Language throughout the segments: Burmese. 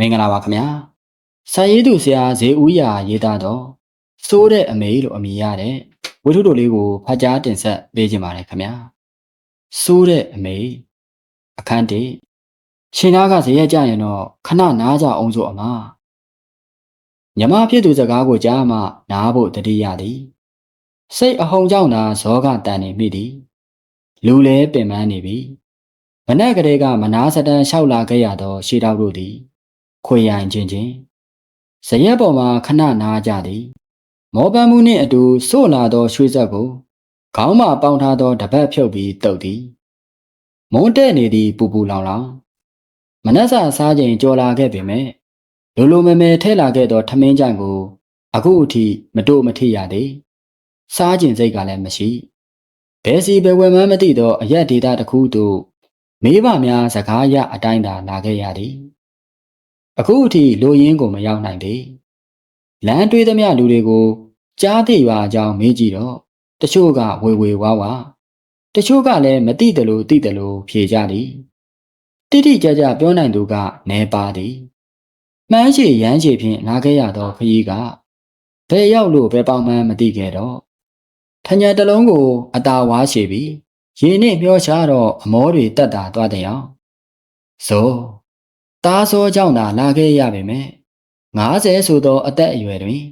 မင်္ဂလာပါခင်ဗျာစာရေးသူဆရာဇေဦးရာရေးသားတော့စိုးတဲ့အမေလို့အမည်ရတဲ့ဝတ္ထုတို့လေးကိုဖတ်ကြားတင်ဆက်ပေးခြင်းပါတယ်ခင်ဗျာစိုးတဲ့အမေအခန်းတေရှင်သားကဇေယျကြရင်တော့ခဏနားကြအောင်ဆိုအမညမဖြစ်သူစကားကိုကြားမှနားဖို့တတိယသည်စိတ်အဟုန်ကြောင့်သာဇောကတန်နေမိသည်လူလဲပင်ပန်းနေပြီမနက်ကလေးကမနာစတန်လျှောက်လာခဲ့ရသောရှေးတောက်တို့သည် ခွေရိုင်ချင်းချင်းဇရက်ပေါ်မှာခဏနားကြသည် မောပန်းမှုနှင့်အတူစို့လာသောရွှေဆက်ကိုခေါင်းမှပေါင်းထားသောတပတ်ဖြုတ်ပြီးတုပ်သည်မုန်းတဲ့နေသည်ပူပူလောင်လောင်မနှက်စာစားချိန်ကြော်လာခဲ့ပေမဲ့လိုလိုမဲမဲထဲလာခဲ့သောထမင်းကြိုင်ကို အခုအထိမတို့မထိရသေးစားကျင်စိတ်ကလည်းမရှိဘယ်စီဘယ်ဝယ်မှန်းမသိသောအရက်ဒေတာတစ်ခုသို့မေးပါများစကားရအတိုင်းသာလာခဲ့ရသည် အခုအထိလိုရင်းကိုမရောက်နိုင်သေးလမ်းတွေးသမျှလူတွေကိုကြားသိရွာအကြောင်းမေးကြည့်တော့တချို့ကဝေဝေဝါဝါတချို့ကလည်းမသိတယ်လို့သိတယ်လို့ဖြေကြသည်တိတိကျကျပြောနိုင်သူကနေပါသည်မှန်းချေရမ်းချေဖြင့်လာခဲ့ရသောခရီးကဘယ်ရောက်လို့ဘယ်ပေါင်မှန်းမသိခဲ့တော့ထညာတလုံးကိုအတာဝါရှေပြီးရေနဲ့မျောချတော့အမောတွေတက်တာသွားတဲ့အောင်ဇော သားစောကြောင့်သာလာခဲ့ရပေမဲ့90ဆိုသောအသက်အရွယ်တွင်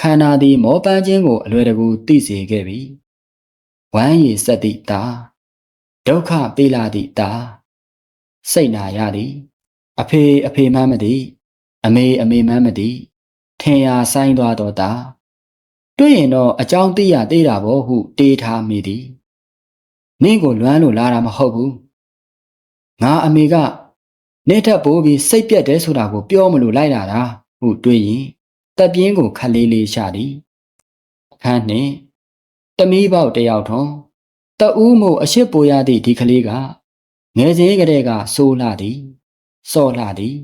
ခန္ဓာသည်မောပန်းခြင်းကိုအလွယ်တကူသိစေခဲ့ပြီဝမ်းရည်ဆက်သည့်သားဒုက္ခပေးလာသည့်သားစိတ်နာရသည်အဖေအဖေမှန်းမသိအမေအမေမှန်းမသိထင်ရာဆိုင်သွားတော့သားတွေ့ရင်တော့အကြောင်းသိရသေးတာဘောဟုတေးထားမိသည်နင့်ကိုလွမ်းလို့လာတာမဟုတ်ဘူးငါအမေက နေထက်ပိုးပြီးစိတ်ပြက်တယ်ဆိုတာကိုပြောမလို့လိုက်လာတာဟုတွေးရင်တက်ပြင်းကိုခက်လေးလေးရှာသည်ခန်းနှင့်တမီးပေါက်တယောက်ထုံတအူးမို့အရှိပိုရသည့်ဒီကလေးကငယ်စဉ်ကတည်းကစိုးလာသည်စော့လာသည်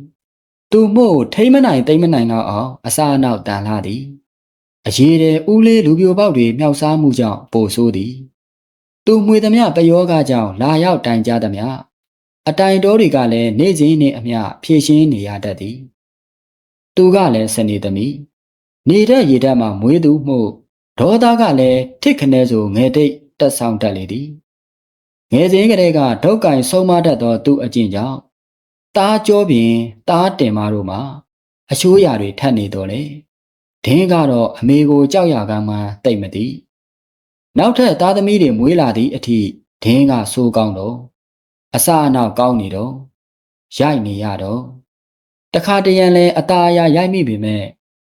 သူမို့ထိမ့်မနိုင်တိမ့်မနိုင်တော့အောင်အစာအနောက်တန်လာသည်အရေးတဲ့ဦးလေးလူပြိုပေါက်တွေမြောက်စားမှုကြောင့်ပိုဆိုးသည်သူမှွေသမျှပယောဂကြောင့်လာရောက်တိုင်ကြသမျှ အတိုင်တော်တွေကလည်းနေစဉ်နှင့်အမျှဖြည့်ရှင်းနေရတတ်သည်သူကလည်းစနေသမီးနေတဲ့ရေဓာတ်မှမွေးသူမှုဒေါသကလည်းထစ်ခနဲဆိုငယ်တိတ်တက်ဆောင်တတ်လေသည်ငယ်စဉ်ကလေးကဒုက္ကင်ဆုံးမတတ်သောသူအကျင့်ကြောင့်တားကြောပြင်တားတင်မာတို့မှာအချိုးရာတွေထပ်နေတော့လေဒင်းကတော့အမေကိုကြောက်ရကမ်းမှတိတ်မသည်နောက်ထပ်သားသမီးတွေမွေးလာသည့်အထိဒင်းကစိုးကောင်းတော့ အစအနောက်ကောင်းနေတော့ရိုက်နေရတော့တခါတရံလဲအตาအရာရိုက်မိပေမဲ့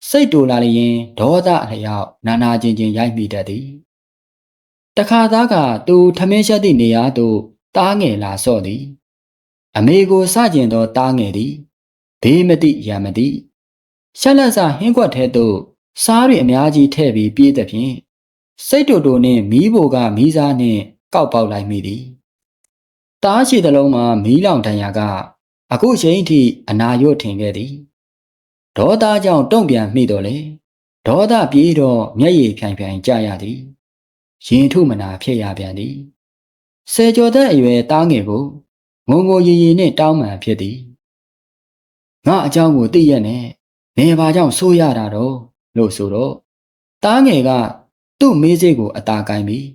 စိတ်တူလာလျင်ဒေါသအလျောက်နာနာချင်းချင်းရိုက်မိတတ်သည်တခါသားကသူထမင်းရှက်သည့်နေရာသို့တားငယ်လာဆော့သည် အမေကိုစကျင်သောတားငယ်သည်ဘေးမသိရမသိရှက်လက်စာဟင်းကွက်ထဲသို့စားတွေအများကြီးထည့်ပြီးပြေးသည်ဖြင့်စိတ်တူတူနှင့်မီးဘိုကမီးစားနှင့်ကောက်ပေါက်လိုက်မိသည် တားချီတလုံးမှာမီးလောင်တန်ရာကအခုချိန်ထိအနာရွတ်ထင်ခဲ့သည်ဒေါသကြောင့်တုံ့ပြန်မိတော့လေဒေါသပြေးတော့မျက်ရည်ဖြိုင်ဖြိုင်ကြရသည်ရင်ထုမနာဖြစ်ရပြန်သည်ဆယ်ကျော်သက်အရွယ်တားငယ်ကိုငုံငုံရီရီနဲ့တောင်းပန်ဖြစ်သည်ငါအเจ้าကိုသိရက်နဲ့နေဘာကြောင့်ဆိုးရတာတော့လို့ဆိုတော့တားငယ်ကသူ့မေးစိတ်ကိုအသာကိုင်းပြီး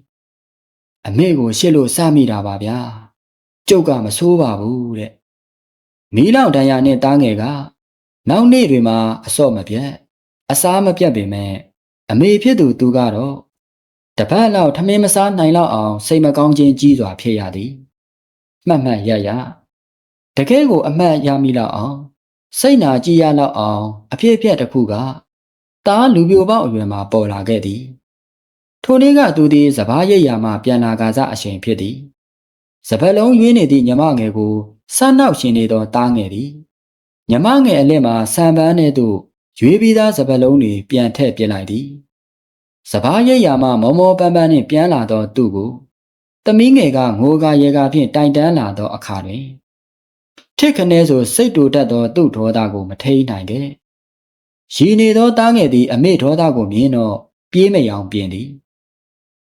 အမေကိုရှစ်လို့စမိတာပါဗျာ ကျုပ်ကမဆိုးပါဘူးတဲ့မီးလောင်တန်ရာနဲ့တားငယ်ကနောက်နေ့တွေမှာအစော့မပြတ်အစားမပြတ်ပေမဲ့အမေဖြစ်သူသူကတော့တပတ်လောက်ထမင်းမစားနိုင်တော့အောင်စိတ်မကောင်းခြင်းကြီးစွာဖြစ်ရသည်မှတ်မှတ်ရရတကယ်ကိုအမှတ်ရမိလောက်အောင်စိတ်နာကြည်ရလောက်အောင်အဖြစ်အပျက်တစ်ခုကတားလူပြိုပေါက်အရွယ်မှာပေါ်လာခဲ့သည်ထိုနေ့ကသူသည်စပားရိပ်ရာမှပြန်လာကားစားအချိန်ဖြစ်သည် စပက်လုံးရွေးနေသည့်ညမငယ်ကိုစနောက်ရှင်နေသောတားငယ်သည်ညမငယ်အလက်မှဆံပန်းထဲသို့ရွေးပြီးသားစပက်လုံးတွေပြန်ထည့်ပြလိုက်သည်စပားရိပ်ရာမှမောမောပန်းပန်းနှင့်ပြန်လာသောသူ့ကိုသမီးငယ်ကငိုကာရေကာဖြင့်တိုင်တန်းလာသောအခါတွင်ထစ်ခနဲဆိုစိတ်တူတတ်သောသူ့ဒေါသကိုမထိန်နိုင်ခဲ့ရည်နေသောတားငယ်သည်အမေဒေါသကိုမြင်တော့ပြေးမယောင်ပြင်သည်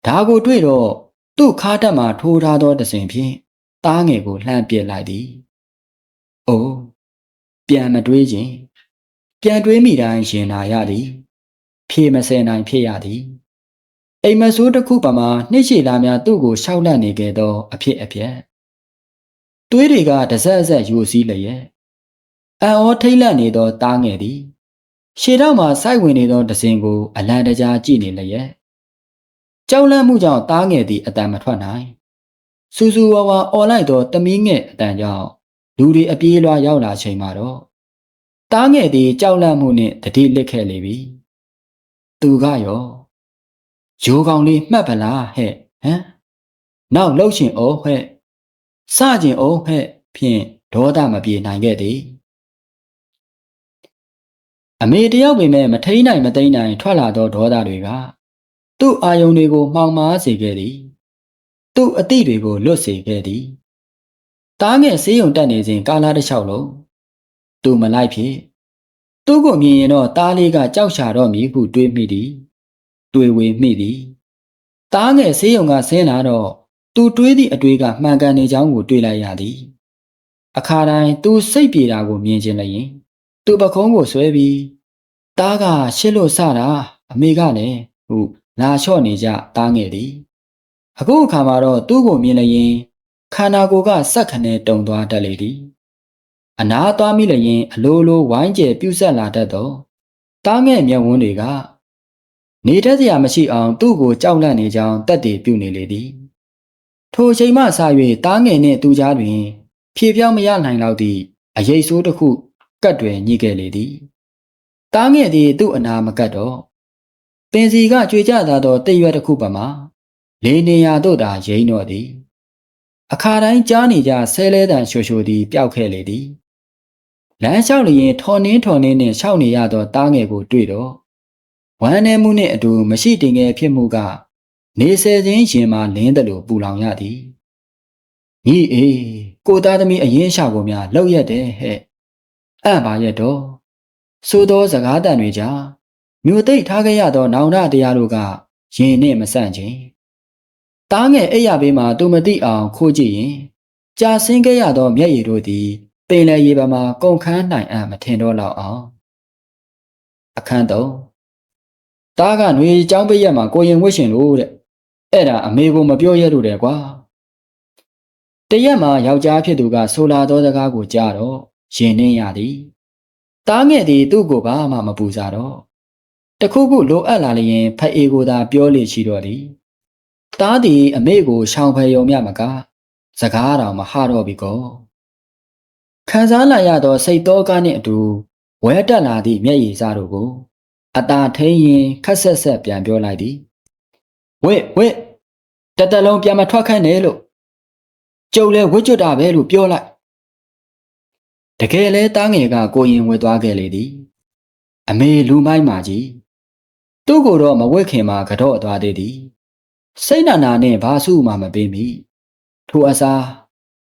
ဒါကိုတွေ့တော့ သူ့ခါးတက်မှထိုးထားသောတစဉ်ဖြင့်တားငယ်ကိုလှမ်းပစ်လိုက်သည်။အိုးပြန်မတွေးခြင်းပြန်တွေးမိတိုင်းရင်နာရသည်ဖြေမစဲနိုင်ဖြစ်ရသည်အိမ်မဆိုးတစ်ခုပမာနှိရှိလာများသူ့ကိုရှောက်လန့်နေခဲ့သောအဖြစ်အပျက်သွေးတွေကတဆက်ဆက်ယူစည်းလျက်အံ့ဩထိတ်လန့်နေသောတားငယ်သည်ရှေ့တော့မှစိုက်ဝင်နေသောဒဇင်ကိုအလံတကြားကြည့်နေလျက် ကြောက်လန့်မှုကြောင့်တားငယ်သည်အတန်မထွက်နိုင်စူစူဝါဝါអော်လိုက်သောတမီးငယ်အတန်ကြောင့်လူတွေအပြေးလွှာရောက်လာချိန်မှာတော့တားငယ်သည်ကြောက်လန့်မှုနှင့်တတိလစ်ခဲ့လေပြီသူကရောရိုးကောင်လေးမှတ်ပလားဟဲ့ဟမ်နောက်လှုပ်ရှင်အောင်ဟဲ့စကျင်အောင်ဟဲ့ဖြင့်ဒေါသမပြေနိုင်ခဲ့သည်အမေတယောက်ပင်မဲ့မထိန်နိုင်မသိမ့်နိုင်ထွက်လာသောဒေါသတွေက သူ့အာယုံတွေကိုမှောင်မားစေခဲ့သည်သူ့အသည့်တွေကိုလွတ်စေခဲ့သည်တားငယ်ဆေးရုံတက်နေစဉ်ကာလာတစ်လျှောက်လုံးသူမလိုက်ဖြစ်သူ့ကိုမြင်ရင်တော့တားလေးကကြောက်ရှာတော့မည်ဟုတွေးမိသည်တွေးဝေမိသည်တားငယ်ဆေးရုံကဆင်းလာတော့သူတွေးသည့်အတွေးကမှန်ကန်နေကြောင်းကိုတွေးလိုက်ရသည်အခါတိုင်းသူစိတ်ပြေတာကိုမြင်ခြင်းလျင်သူပခုံးကိုဆွဲပြီးတားကရှစ်လို့စတာအမေကလည်းဟု လာလျှော့နေကြတားငယ်သည်အခုအခါမှာတော့သူ့ကိုမြင်လျင်ခန္ဓာကိုယ်ကစက်ခနဲ့တုံသွားတတ်လေသည်အနာသွားမိလျင် အလိုလိုဝိုင်းကျဲပြုတ်ဆက်လာတတ်သောတားငယ်မျက်ဝန်းတွေကနေတတ်စရာမရှိအောင် သူ့ကိုကြောက်လန့်နေကြောင်းတက်တည်ပြုနေလေသည်ထိုချိန်မှစ၍တားငယ်နှင့်သူကြားတွင် ဖြေပြောင်းမရနိုင်တော့သည့်အရေးဆိုးတစ်ခုကတ်တွင်ညှိခဲ့လေသည်တားငယ်သည်သူ့အနာမကတ်တော့ ပင်စီကကြွေကြသာသောတိတ်ရွက်တစ်ခုပမာလေနေရာတို့သာရိမ့်တော့သည်အခါတိုင်းကြားနေကြဆဲလဲတန်ရှိုရှိုသည်ပျောက်ခဲ့လေသည်လမ်းလျှောက်လျင်ထော်နှင်းထော်နှင်းနှင့်ရှောက်နေရသောတားငယ်ကိုတွေ့တော့ဝမ်းနည်းမှုနှင့်အတူမရှိတင်ငယ်ဖြစ်မှုကနေဆယ်ချင်းရင်မှလင်းတယ်လို့ပူလောင်ရသည်ညီအေးကိုသားသမီးအရင်ရှာကိုများလောက်ရက်တယ်ဟဲ့အံ့ပါရက်တော့သို့သောစကားတန်တွေကြောင့် မြို့သိမ့်ထားခဲ့ရသောနောင်တတရားတို့ကရင်နှင့်မဆန့်ခြင်း။တားငယ်အိပ်ရဘေးမှာသူမသိအောင်ခိုးကြည့်ရင်ကြာဆင်းခဲ့ရသောမျက်ရည်တို့သည်ပင်လယ်ရေပေါ်မှာကုန်ခန်းနိုင်အံ့မထင်တော့လောက်အောင်အခန်းသုံးတားကຫນွေចောင်းပိရက်မှာကိုရင်ဝှက်ရှင်လို့တဲ့အဲ့ဒါအမေကိုမပြောရလို့တဲ့ကွာတရက်မှာယောက်ျားဖြစ်သူကဆိုလာသောစကားကိုကြားတော့ရင်နှင်းရသည်တားငယ်သည်သူ့ကိုဘာမှမပူစားတော့ တခုခုလိုအပ်လာလျင်ဖအေကိုသာပြောလေရှိတော့သည်တားသည်အမေကိုရှောင်ဖယ်ယုံမြမက စကားတော်မဟတော့ပြီကောခံစားလာရသောစိတ်တော်ကားနှင့်အတူဝဲတက်လာသည့်မျက်ရည်စားတို့ကိုအตาထိန်ရင်ခက်ဆက်ဆက်ပြန်ပြောလိုက်သည်ဝဲဝဲတတလုံးပြန်မထွက်ခန့်နဲ့လို့ကျုပ်လဲဝှကျွတ်တာပဲလို့ပြောလိုက်တကယ်လဲတားငယ်ကကိုရင်ဝဲသွားခဲ့လေသည် အမေလူမိုက်မာကြီး သူ့ကိုတော့မဝက်ခင်မှာကတော့သွားသေးသည်စိတ်နာနာနဲ့ဘာစုမှမပေးမိထိုအစား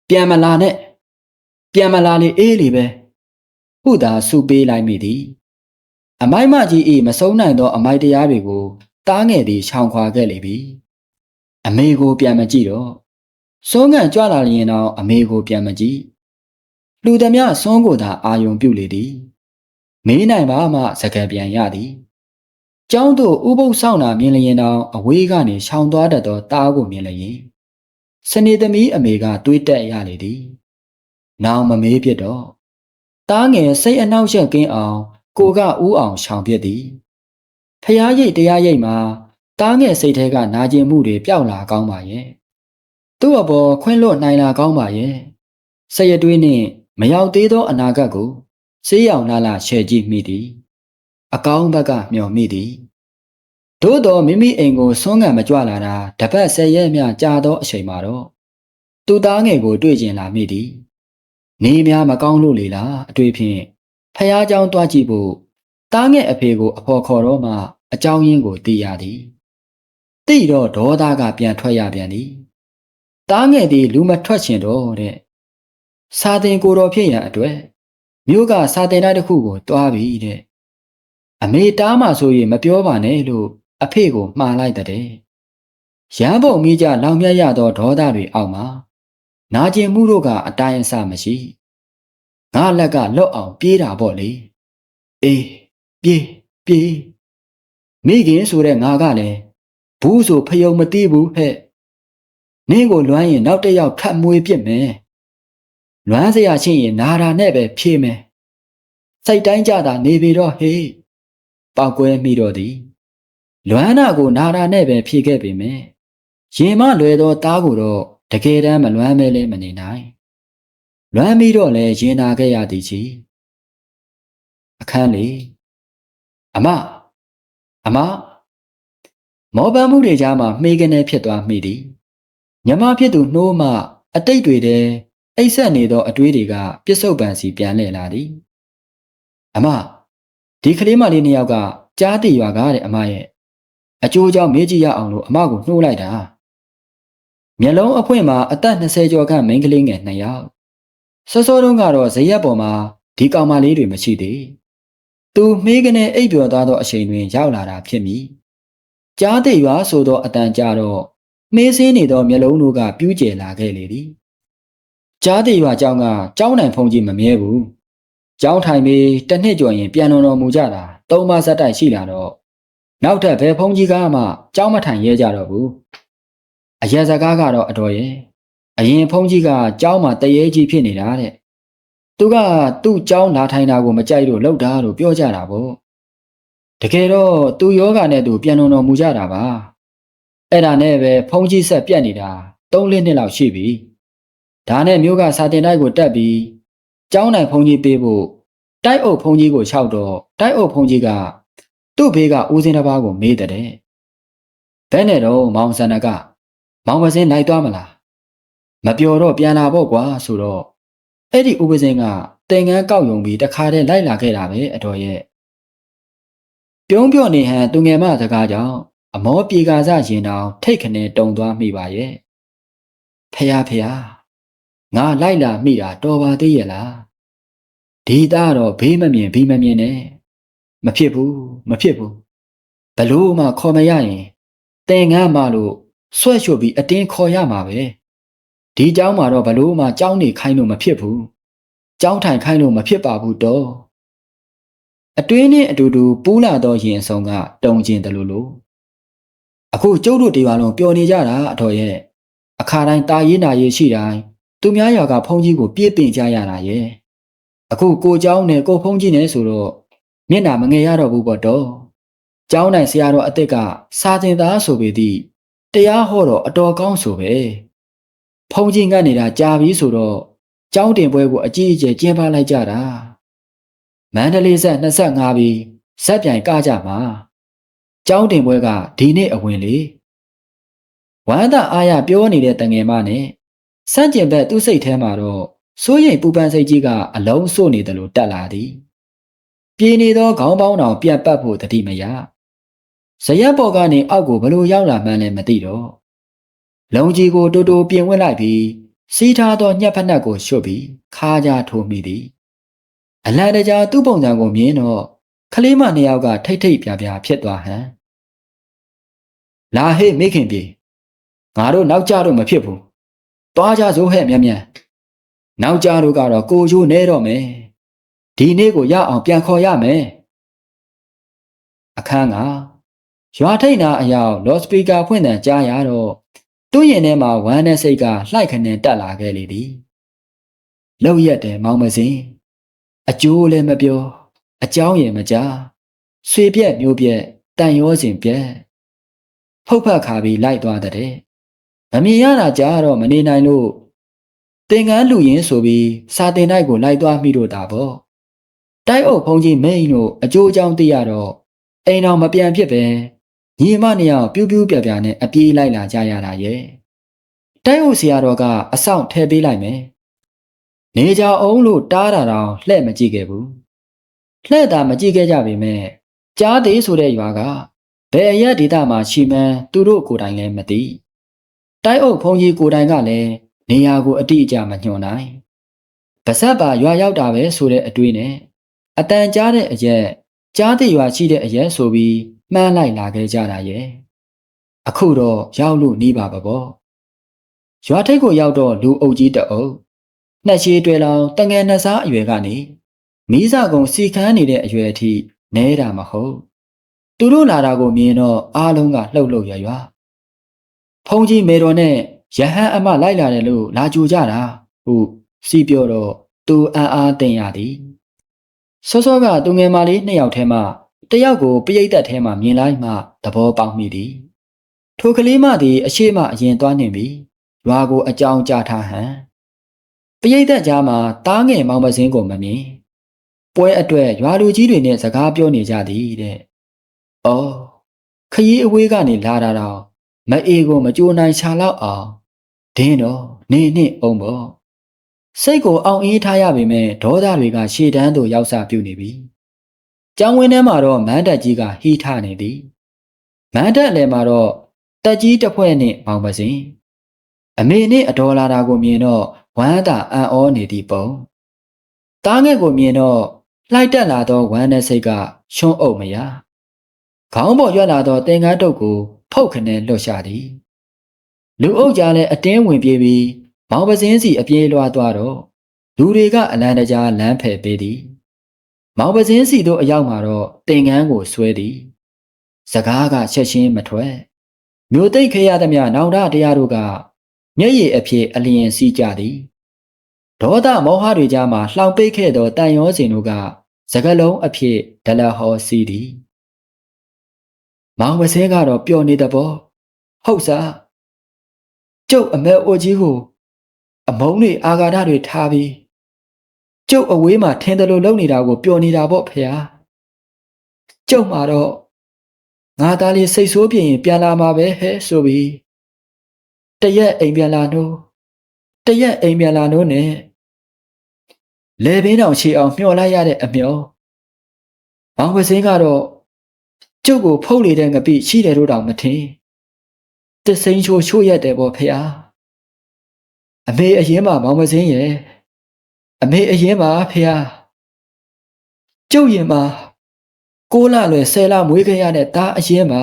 ပြန်မလာနဲ့ပြန်မလာလေအေးလေပဲဟုသာစုပေးလိုက်မိသည်အမိုက်မကြီးအေးမဆုံးနိုင်သော အမိုက်တရားတွေကိုတားငယ်သည်ရှောင်ခွာခဲ့လေပြီအမေကိုပြန်မကြည့်တော့စွန်းကန်ကြွလာလျင်တော့အမေကိုပြန်မကြည့်လူသမျှစွန်းကိုသာအာယုံပြုတ်လေသည်မေးနိုင်ပါမှစကားပြန်ရသည် ကျောင်းသို့ဥပုပ်ဆောင်တာမြင်လျင်တော့အဝေးကနေရှောင်သွားတတ်သောတားကိုမြင်လျင်စနေသမီးအမေကတွေးတက်ရလေသည်နောင်မမေးဖြစ်တော့တားငယ်စိတ်အနှောက်အယှက်ကင်းအောင်ကိုကဥအောင်ရှောင်ပြစ်သည်ဖျားရိတ်တရားရိတ်မှာတားငယ်စိတ်ထဲကနာကျင်မှုတွေပျောက်လာကောင်းပါရဲ့သူ့အပေါ်ခွင့်လွတ်နိုင်လာကောင်းပါရဲ့ဆရတွေးနှင့်မရောက်သေးသောအနာဂတ်ကိုစေးရောင်လာလာရှယ်ကြည့်မိသည် အကောင်းဘက်ကမျှော်မိသည်သို့တော်မိမိအိမ်ကိုဆွမ်းငံမကြွလာတာတပတ်ဆယ်ရက်မြကြာသောအချိန်မှာတော့သူသားငယ်ကိုတွေ့ကျင်လာမိသည်နေများမကောင်းလို့လေလားအတွေ့ဖြင့်ဖះเจ้าတွားကြည့်ဖို့သားငယ်အဖေကိုအဖော်ခေါ်တော့မှအကြောင်းရင်းကိုသိရသည်သိတော့ဒေါသကပြန်ထွက်ရပြန်သည်သားငယ်သည်လူမထွက်ချင်တော့တဲ့စာတင်ကိုတော်ဖြစ်ရန်အတွက်မြို့ကစာတင်တိုင်းတစ်ခုကိုတွားပြီတဲ့ အမေတားမှဆိုရင်မပြောပါနဲ့လို့အဖေကိုမှားလိုက်တဲ့ရမ်းပုံမိကြလောင်မြတ်ရသောဒေါသတွေအောက်မှာနာကျင်မှုတို့ကအတိုင်းအဆမရှိငါလက်ကလွတ်အောင်ပြေးတာပေါ့လေအေးပြေးပြေးမိခင်ဆိုတဲ့ငါကလည်းဘူးဆိုဖယုံမသိဘူးဟဲ့နင်းကိုလွမ်းရင်နောက်တစ်ယောက်ထပ်မွေးပြစ်မယ်လွမ်းစရာချင်းရင်နာတာနဲ့ပဲဖြေးမယ်စိတ်တိုင်းကြတာနေပြီတော့ဟေး ပောက်ကွဲမိတော့သည်လွမ်းနာကိုနာတာနဲ့ပဲဖြေခဲ့ပေမယ်ရင်မလွယ်သောသားကိုတော့တကယ်တမ်းမလွမ်းမဲလဲမနေနိုင်လွမ်းပြီးတော့လဲရင်နာခဲ့ရသည်ချီအခန်းလေးအမအမမောပန်းမှုတွေကြားမှာမှေးကနေဖြစ်သွားမိသည်ညမဖြစ်သူနှိုးမှအတိတ်တွေတဲ့အိတ်ဆက်နေသောအတွေးတွေကပြစ္ဆုတ်ပံစီပြန်လှည့်လာသည်အမ ဒီကလေးမလေးနှစ်ယောက်ကကြားတည်ရွာကားတဲ့အမရဲ့အကျိုးကြောင့်မေးကြည့်ရအောင်လို့အမကိုနှိုးလိုက်တာမျက်လုံးအဖွင့်မှာအသက်20ကျော်ခန့်မိန်းကလေးငယ်နှစ်ယောက်စောစောတုန်းကတော့ဇရက်ပေါ်မှာဒီကောင်မလေးတွေမရှိသေးသူမှေးကနေအိပ်ပျော်သွားသောအချိန်တွင်ရောက်လာတာဖြစ်မည်ကြားတဲ့ရွာဆိုသောအတန်ကြတော့မှေးစင်းနေသောမျက်လုံးတို့ကပြူးကျယ်လာခဲ့လေသည်ကြားတဲ့ရွာကျောင်းကကျောင်းနိုင်ဖုန်ကြီးမမြဲဘူး ကျောင်းထိုင်ပြီးတစ်နှစ်ကျော်ရင်ပြန်တော်တော်မူကြတာသုံးပါးဇက်တိုက်ရှိလာတော့နောက်ထပ်ဘယ်ဖုန်ကြီးကမှကျောင်းမထိုင်ရဲကြတော့ဘူးအရက်စကားကတော့အတော်ရဲ့အရင်ဖုန်ကြီးကကျောင်းမှာတရေကြီးဖြစ်နေတာတဲ့သူကသူ့ကျောင်းလာထိုင်တာကိုမကြိုက်လို့လောက်တာလို့ပြောကြတာပေါ့တကယ်တော့သူယောဂနဲ့သူပြန်တော်တော်မူကြတာပါအဲ့ဒါနဲ့ပဲဖုန်ကြီးဆက်ပြက်နေတာ၃လနှစ်လောက်ရှိပြီဒါနဲ့မျိုးကစာတင်တိုက်ကိုတက်ပြီး ကျောင်းနိုင်ဖုန်ကြီးပေးဖို့တိုက်အုပ်ဖုန်ကြီးကိုလျှောက်တော့တိုက်အုပ်ဖုန်ကြီးကသူ့ဘေးကဦးစင်းတစ်ပါးကိုမေးတဲ့ဘဲနဲ့တော့မောင်ဆန္ဒကမောင်ပစင်းလိုက်သွားမလားမပြောတော့ပြန်လာပေါ့ကွာဆိုတော့အဲ့ဒီဦးပစင်းကတင်ငန်းကောက်ယုံပြီးတခါတည်းလိုက်လာခဲ့တာပဲအတော်ရဲ့ပြုံးပြော့နေဟန်သူငယ်မစကားကြောင့်အမောပြေကာစရင်တောင်ထိတ်ခနဲ့တုံသွားမိပါရဲ့ဖះဖះ ငါလိုက်လာမိတာတော်ပါသေးရဲ့လားဒီသားတော့ဘေးမမြင်ဘေးမမြင်နဲ့မဖြစ်ဘူးမဖြစ်ဘူးဘလို့မှခေါ်မရရင်တင်ငန်းမလို့ဆွဲချွတ်ပြီးအတင်းခေါ်ရမှာပဲဒီเจ้าမှာတော့ဘလို့မှเจ้าနေခိုင်းလို့မဖြစ်ဘူးเจ้าထိုင်ခိုင်းလို့မဖြစ်ပါဘူးတော့အတွင်းနဲ့အတူတူပူးလာတော့ရင်အစုံကတုံကျင်တယ်လို့လို့အခုကျုပ်တို့ဒီပါလုံးပျော်နေကြတာအတော်ရဲ့အခါတိုင်းတာရေးနာရေးရှိတိုင်း သူများရွာကဖုန်ကြီးကိုပြည့်ပင်ကြရတာရဲ့အခုကိုเจ้าနဲ့ကိုဖုန်ကြီးနဲ့ဆိုတော့မျက်နာမငယ်ရတော့ဘူးပေါ့တော့เจ้าနိုင်ဆရာတော်အစ်စ်ကစာသင်သားဆိုပေသည့်တရားဟောတော့အတော်ကောင်းဆိုပဲဖုန်ကြီးငတ်နေတာကြာပြီဆိုတော့ကျောင်းတင်ပွဲကိုအကြီးအကျယ်ကျင်းပလိုက်ကြတာမန္တလေးဆက်25ပြီဇက်ပြိုင်ကကြမှာကျောင်းတင်ပွဲကဒီနေ့အဝင်လေဝမ်းသာအားရပြောနေတဲ့တငယ်မနဲ့ စန့်ကျင်ဘက်သူ့စိတ်ထဲမှာတော့စိုးရိမ်ပူပန်စိတ်ကြီးကအလုံးစို့နေတယ်လို့တက်လာသည်ပြေနေသောခေါင်းပေါင်းတော်ပြတ်ပတ်ဖို့တတိမရဇရက်ပေါ်ကနေအောက်ကိုဘလို့ရောက်လာမှန်းလည်းမသိတော့လုံကြီးကိုတူတူပြင်ဝင်လိုက်ပြီးစီးထားသောညက်ဖက်နှက်ကိုရှုပ်ပြီးခါးကြထိုးမိသည်အလန်တကြားသူ့ပုံစံကိုမြင်တော့ကလေးမနှစ်ယောက်ကထိတ်ထိတ်ပြပြဖြစ်သွားဟန်လာဟေ့မိခင်ပြေငါတို့နောက်ကြတော့မဖြစ်ဘူး သွားကြစို့ဟဲ့မြန်မြန်နောက်ကြတို့ကတော့ကိုချိုးနေတော့မယ်ဒီနေ့ကိုရအောင်ပြန်ခေါ်ရမယ်အခန်းကရွာထိတ်နာအယောင်လော့စပီကာဖွင့်တဲ့ကြားရတော့သူ့ရင်ထဲမှာဝမ်းနဲ့စိတ်ကလှိုက်ခနဲ့တက်လာခဲ့လေသည်လောက်ရက်တယ်မောင်မစင်အကျိုးလည်းမပြော အကြောင်းရင်မကြားဆွေပြက်မျိုးပြက်တန်ရောစဉ်ပြက်ဖုတ်ဖက်ခါပြီးလိုက်သွားတဲ့ မမြင်ရတာကြားတော့မနေနိုင်လို့သင်္ကန်းလူရင်းဆိုပြီးစာတင်တိုက်ကိုလိုက်သွားမိတော့တာပေါ့တိုက်အုပ်ဖုန်ကြီးမိန်တို့အကျိုးအကြောင်းသိရတော့အိမ်တော်မပြန်ဖြစ်ပဲညီမနှစ်ယောက်ပြူးပြူးပြပြနဲ့အပြေးလိုက်လာကြရတာရဲ့တိုက်အုပ်ဆရာတော်ကအဆောင်ထဲပေးလိုက်မယ်နေကြအောင်လို့တားတာတော့လှဲ့မကြည့်ခဲ့ဘူးလှဲ့တာမကြည့်ခဲ့ကြပေမဲ့ကြားသေးဆိုတဲ့ရွာကဘယ်အရက်ဒေတာမှာရှိမှန်းသူတို့ကိုယ်တိုင်လည်းမသိ တိုက်အုပ်ဖုန်ကြီးကိုယ်တိုင်ကလည်းနေရာကိုအတိအကျမညွှန်နိုင်ဗဇက်ပါရွာရောက်တာပဲဆိုတဲ့အတွေးနဲ့အတန်ကြားတဲ့အရက်ကြားတဲ့ရွာရှိတဲ့အရက်ဆိုပြီးမှန်းလိုက်လာခဲ့ကြတာရဲ့အခုတော့ရောက်လို့နီးပါပါပေါ့ရွာထိပ်ကိုရောက်တော့လူအုပ်ကြီးတအုပ်နှက်ရှိတွယ်လောင်တငယ်နှစ်စားအရွယ်ကနေမိစကုံစီခန်းနေတဲ့အရွယ်အထိနဲတာမဟုတ်သူတို့လာတာကိုမြင်တော့အားလုံးကလှုပ်လှုပ်ရရွာ ဖုန်ကြီးမေတော်နဲ့ရဟန်းအမလိုက်လာတယ်လို့လာကြူကြတာဟုစီပြောတော့သူအံ့အားတင်ရသည်စောစောကသူငယ်မလေးနှစ်ယောက်ထဲမှတယောက်ကိုပြိတ်သက်ထဲမှမြင်လိုက်မှသဘောပေါက်မိသည်ထိုကလေးမသည်အရှိမအရင်သွားနေပြီရွာကိုအကြောင်းကြားထားဟန်ပရိသတ်ကြားမှာတားငယ်မောင်ပစင်းကိုမမြင်ပွဲအတွက်ရွာလူကြီးတွေနဲ့စကားပြောနေကြသည်တဲ့။အော်ခရီးအဝေးကနေလာတာတော့ မအေကိုမကြိုနိုင်ချလောက်အောင်ဒင်းတော့နေနှစ်အောင်ပေါ့စိတ်ကိုအောင်အေးထားရပေမဲ့ဒေါသတွေကရှေ့တန်းသို့ရောက်စပြုနေပြီ။ကျောင်းဝင်းထဲမှာတော့မန်းတက်ကြီးကဟီးထနေသည်။မန်းတက်လည်းမှာတော့တက်ကြီးတစ်ဖွဲ့နဲ့မောင်ပစင်းအမေနဲ့အတော်လာတာကိုမြင်တော့ဝမ်းသာအံ့ဩနေသည့်ပုံတားငယ်ကိုမြင်တော့လှိုက်တက်လာသောဝမ်းနဲ့စိတ်ကရှုံးအုပ်မရခေါင်းပေါ်ရွက်လာသောသင်္ကန်းတုပ်ကို ဖုတ်ခနဲ့လွတ်ရှာသည်လူအုပ်ကြားလည်းအတင်းဝင်ပြေးပြီးမောင်ပစင်းစီအပြေးလွှားသွားတော့လူတွေကအလံတကြားလမ်းဖယ်ပေးသည်မောင်ပစင်းစီတို့အရောက်မှာတော့သင်္ကန်းကိုဆွဲသည်စကားကချက်ချင်းမထွက်မျိုးသိပ်ခရသမျှနောင်တတရားတို့ကမျက်ရည်အဖြစ်အလျင်စီးကြသည်ဒေါသမောဟတွေကြားမှာလှောင်ပိတ်ခဲ့သောတန်ရောစင်တို့ကစကလုံးအဖြစ်ဒလဟောစီးသည် မောင်ဝဆဲကတော့ပျော်နေတဘောဟုတ်စားကျုပ်အမဲအိုကြီးကိုအမုန်းတွေအာဃာတတွေထားပြီးကျုပ်အဝေးမှာထင်းတယ်လို့လုပ်နေတာကိုပျော်နေတာပေါ့ဖေဟာကျုပ်မှာတော့ငါသားလေးစိတ်ဆိုးပြင်းရင်ပြန်လာမှာပဲဟဲ့ဆိုပြီးတရက်အိမ်ပြန်လာနိုးတရက်အိမ်ပြန်လာနိုးနဲ့လေဘင်းတောင်ချီအောင်မျှော်လိုက်ရတဲ့အမျောမောင်ပစင်းကတော့ ကျုပ်ကိုဖုတ်လေတဲ့ငပိရှိတယ်လို့တောင်မထင်တစိမ့်ချိုးချိုးရက်တယ်ပေါ့ဖေဟာအမေအရင်မှမောင်ပစင်းရဲ့အမေအရင်မှဖေဟာကျုပ်ရင်မှာကိုးလလွယ်ဆယ်လမွေးခဲ့ရတဲ့ဒါအရင်မှာ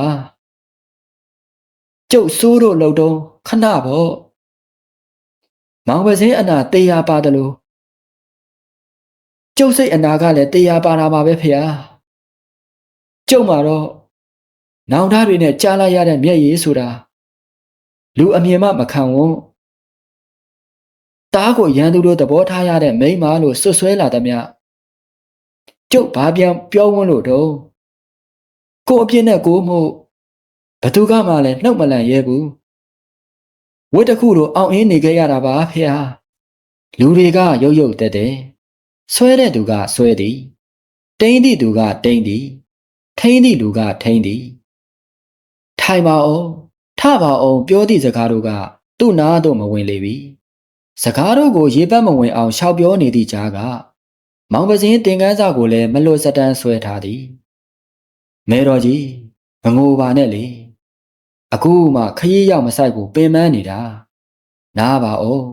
ကျုပ်စိုးတို့လှုပ်တော့ခဏပေါ့မောင်ပစင်းအနာတေးရပါတယ်လို့ကျုပ်စိတ်အနာကလည်းတေးရပါတာပါပဲဖေဟာကျုပ်မှာတော့ နောင်တတွေနဲ့ကြားလိုက်ရတဲ့မျက်ရည်ဆိုတာလူအမြင်မှမခံဝန်းတားကိုရန်သူတို့သဘောထားရတဲ့မိန်းမလို့ဆွဆွဲလာသည်မြကျုပ်ဘာပြန်ပြောဝန်းလို့တော့ကိုအပြစ်နဲ့ကိုမှုဘသူကမှလည်းနှုတ်မလန့်ရဲဘူးဝတ်တစ်ခုလိုအောင်အင်းနေခဲ့ရတာပါဖေဟာလူတွေကရုပ်ရုပ်တက်တယ်ဆွဲတဲ့သူကဆွဲသည်တိမ့်သည့်သူကတိမ့်သည်ထိမ့်သည့်လူကထိမ့်သည် ထိုင်ပါအောင်ထပါအောင်ပြောသည့်စကားတို့ကသူ့နားသို့မဝင်လေပြီစကားတို့ကိုရေပတ်မဝင်အောင်ရှောက်ပြောနေသည့်ကြားကမောင်ပစင်းတင်ကန်းစာကိုလည်းမလွတ်စတန်းဆွဲထားသည်မဲတော်ကြီးမငိုပါနဲ့လေအခုမှခရီးရောက်မဆိုင်ကိုပင်ပန်းနေတာနားပါအောင်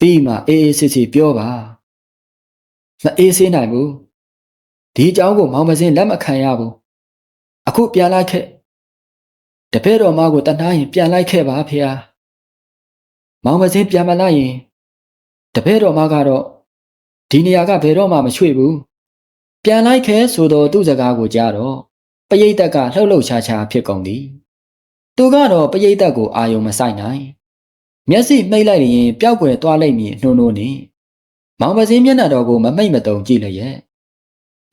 ပြီးမှအေးအေးဆေးဆေးပြောပါမအေးဆေးနိုင်ဘူးဒီအကြောင်းကိုမောင်မစင်းလက်မခံရဘူးအခုပြန်လိုက်ခဲ့ တပည့်တော်မကိုတနာရင်ပြန်လိုက်ခဲ့ပါဖေဟာမောင်မစင်းပြန်မလိုက်ရင်တပည့်တော်မကတော့ဒီနေရာကဘယ်တော့မှမရွှေ့ဘူးပြန်လိုက်ခဲဆိုတော့သူ့စကားကိုကြားတော့ပရိတ်တက်ကလှုပ်လှုပ်ရှားရှားဖြစ်ကုန်သည်သူကတော့ပရိတ်သက်ကိုအာယုံမဆိုင်နိုင်မျက်စိမှိတ်လိုက်ရင်ပျောက်ကွယ်သွားလိုက်မည်နှုံနှုံနေမောင်ပစင်းမျက်နှာတော်ကိုမမိတ်မတုံကြည့်လျက်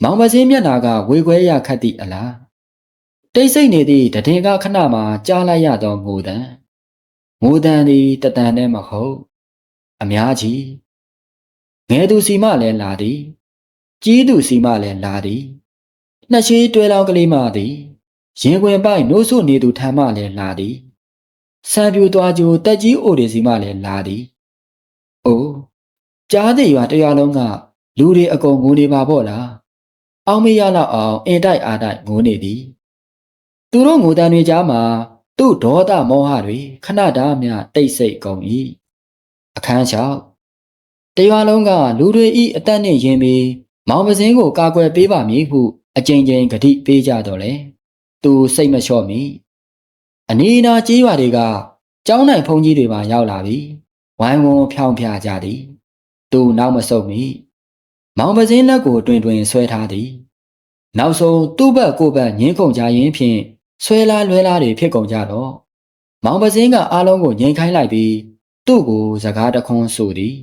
မောင်ပစင်းမျက်နှာကဝေခွဲရခတ်သည့်အလား တိတ်ဆိတ်နေသည့်တည်ငါခဏမှကြားလိုက်ရသောငိုတံငိုတံသည်တတန်နဲ့မဟုတ်အများကြီးငယ်သူစီမလည်းလာသည်ကြီးသူစီမလည်းလာသည်နှစ်ရှိတွဲလောင်းကလေးမသည်ရင်ခွင်ပိုက်နိုးဆုနေသူထမ်းမှလည်းလာသည်ဆံပြူသွားကြိုတက်ကြီးအိုတွေစီမှလည်းလာသည်အိုးကြားတဲ့ရွာတရားလုံးကလူတွေအကုန်ငိုနေပါပေါ့လားအောင်မရလောက်အောင်အင်တိုက်အားတိုက်ငိုနေသည် သူတို့ငိုတန်တွေကြားမှာသူ့ဒေါသမောဟတွေခဏတားမြတိတ်ဆိတ်ကုန်၏အခန်းလျှောက်တရွာလုံးကလူတွေဤအသက်နှင့်ယင်ပြီးမောင်ပစင်းကိုကာကွယ်ပေးပါမည်ဟုအကြိမ်ကြိမ်ဂတိပေးကြတော့လေသူစိတ်မလျှော့မီအနီးနားကြီးရွာတွေကကျောင်းနိုင်ဖုန်ကြီးတွေပါရောက်လာပြီဝိုင်းဝန်းဖြောင်းဖျားကြသည် သူနောက်မဆုတ်မီမောင်ပစင်းလက်ကိုတွင်တွင်ဆွဲထားသည် နောက်ဆုံးသူ့ဘက်ကိုယ့်ဘက်ငင်းကုန်ကြရင်ဖြင့် ဆွဲလာလွဲလာတွေဖြစ်ကုန်ကြတော့မောင်ပစင်းကအားလုံးကိုငိန်ခိုင်းလိုက်ပြီးသူ့ကိုစကားတခွန်းဆိုသည်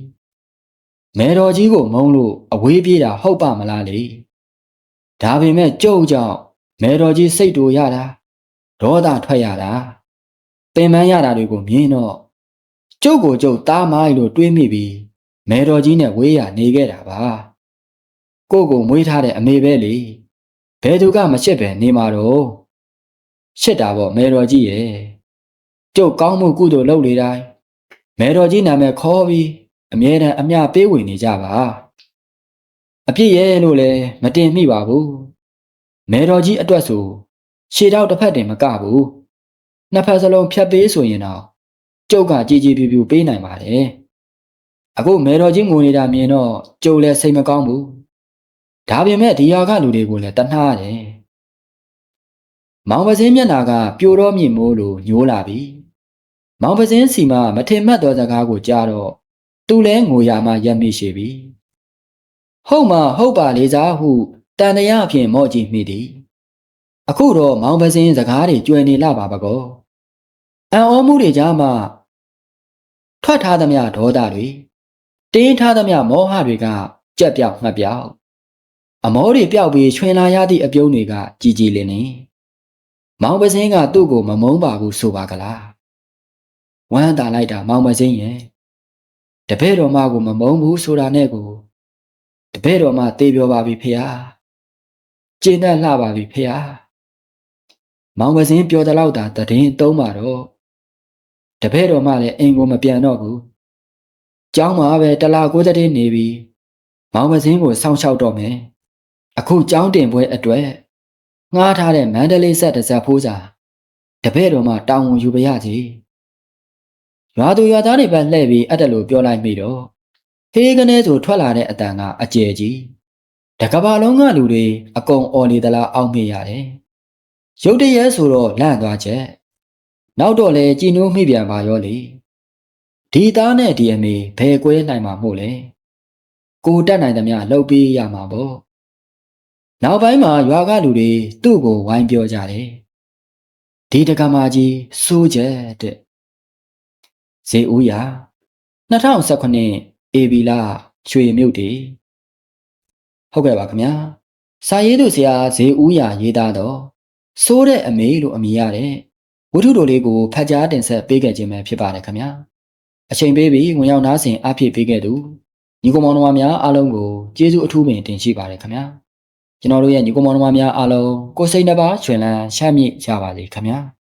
မဲတော်ကြီးကိုမုံလို့အဝေးပြေးတာဟုတ်ပါမလားလေဒါပေမဲ့ကြုတ်ကြောင့်မဲတော်ကြီးစိတ်တူရတာဒေါသထွက်ရတာပင်ပန်းရတာတွေကိုမြင်တော့ကျုပ်ကိုကျုပ်သားမိုင်းလို့တွေးမိပြီးမဲတော်ကြီးနဲ့ဝေးရနေခဲ့တာပါကိုကိုမွေးထားတဲ့အမေပဲလေဘယ်သူကမချစ်ပဲနေမှာတော့ ရှစ်တာပေါ့မဲတော်ကြီးရဲ့ကျုပ်ကောင်းမှုကုသိုလ်လုပ်လေတိုင်းမဲတော်ကြီးနာမည်ခေါ်ပြီးအမြဲတမ်းအမျှပေးဝင်နေကြပါအပြစ်ရဲ့လို့လည်းမတင်မိပါဘူးမဲတော်ကြီးအတွက်ဆိုရှေ့တော့တစ်ဖက်တင်မကဘူးနှစ်ဖက်စလုံးဖြတ်ပေးဆိုရင်တော့ကျုပ်ကကြည်ကြည်ပြူပြူပေးနိုင်ပါတယ်အခုမဲတော်ကြီးငိုနေတာမြင်တော့ကျုပ်လည်းစိတ်မကောင်းဘူးဒါပေမဲ့ဒီရွာကလူတွေကိုလည်းတနှားတယ် မောင်ပစင်းမျက်နာကပြိုတော့မြင့်မိုးလိုညိုးလာပြီမောင်ပစင်းစီမှာမထင်မှတ်သောစကားကိုကြားတော့သူလည်းငိုရမှရက်မိရှိပြီဟုတ်မှဟုတ်ပါလေစားဟုတန်တရားအဖြစ်မော့ကြည့်မိသည်အခုတော့မောင်ပစင်းစကားတွေကြွယ်နေလာပါပကောအံ့ဩမှုတွေကြားမှာထွက်ထားသမျှဒေါသတွေတင်းထားသမျှမောဟတွေကကြက်ပြောက်ငှက်ပြောက်အမောတွေပျောက်ပြီးချွင်လာရသည့်အပြုံးတွေကကြည်ကြည်လင်းလင်း မောင်ပစင်းကသူ့ကိုမမုန်းပါဘူးဆိုပါကလားဝမ်းသာလိုက်တာမောင်ပစင်းရဲ့တပည့်တော်မကိုမမုန်းဘူးဆိုတာနဲ့ကိုတပည့်တော်မသေပြောပါပြီဖေဟာကျင့်တတ်လှပါပြီဖေဟာမောင်ပစင်းပြောတဲ့လောက်သာတည်င်းသုံးပါတော့တပည့်တော်မလည်းအိမ်ကိုမပြန်တော့ဘူးကျောင်းမှာပဲတလားကိုတဲ့နေပြီမောင်ပစင်းကိုစောင့်ရှောက်တော့မယ်အခုကျောင်းတင်ပွဲအတွက် ငှားထားတဲ့မန္တလေးဆက်တစ်ဆက်ဖိုးစာတပည့်တော်မှတောင်းဝန်ယူပါရစီရွာသူရွာသားတွေပဲလှည့်ပြီးအဲ့တလို့ပြောလိုက်မိတော့ဟေးကနေဆိုထွက်လာတဲ့အတန်ကအကျယ်ကြီးတကဘာလုံးကလူတွေအကုန်អော်နေသလားအောက်မေ့ရတယ်ရုတ်တရက်ဆိုတော့လန့်သွားချက်နောက်တော့လေကြည်နိုးမိပြန်ပါရောလေဒီသားနဲ့ဒီအမေဘယ်ကွဲနိုင်မှာမို့လဲကိုတက်နိုင်သမျှလှုပ်ပေးရမှာပေါ့ နောက်ပိုင်းမှာရွာကလူတွေသူ့ကိုဝိုင်းပြောကြတယ်ဒီတက္ကမကြီးစိုးချက်တဲ့ဇေဦးရ2019ဧပြီလရွှေမြုပ်တည်ဟုတ်ကဲ့ပါခင်ဗျာစာရေးသူဆရာဇေဦးရရေးသားတော့စိုးတဲ့အမေလို့အမည်ရတဲ့ဝတ္ထုတော်လေးကိုဖတ်ကြားတင်ဆက်ပေးခဲ့ခြင်းပဲဖြစ်ပါတယ်ခင်ဗျာအချိန်ပေးပြီးဝင်ရောက်နားဆင်အဖြစ်ပေးခဲ့သူညီကောင်မောင်နှမများအားလုံးကိုကျေးဇူးအထူးပင်တင်ရှိပါတယ်ခင်ဗျာ ကျွန်တော်တို့ရဲ့ညီကောင်မောင်နှမများအားလုံးကိုစိတ်နှပါချွင်လန်းရှမ်းမြေ့ကြပါစေခင်ဗျာ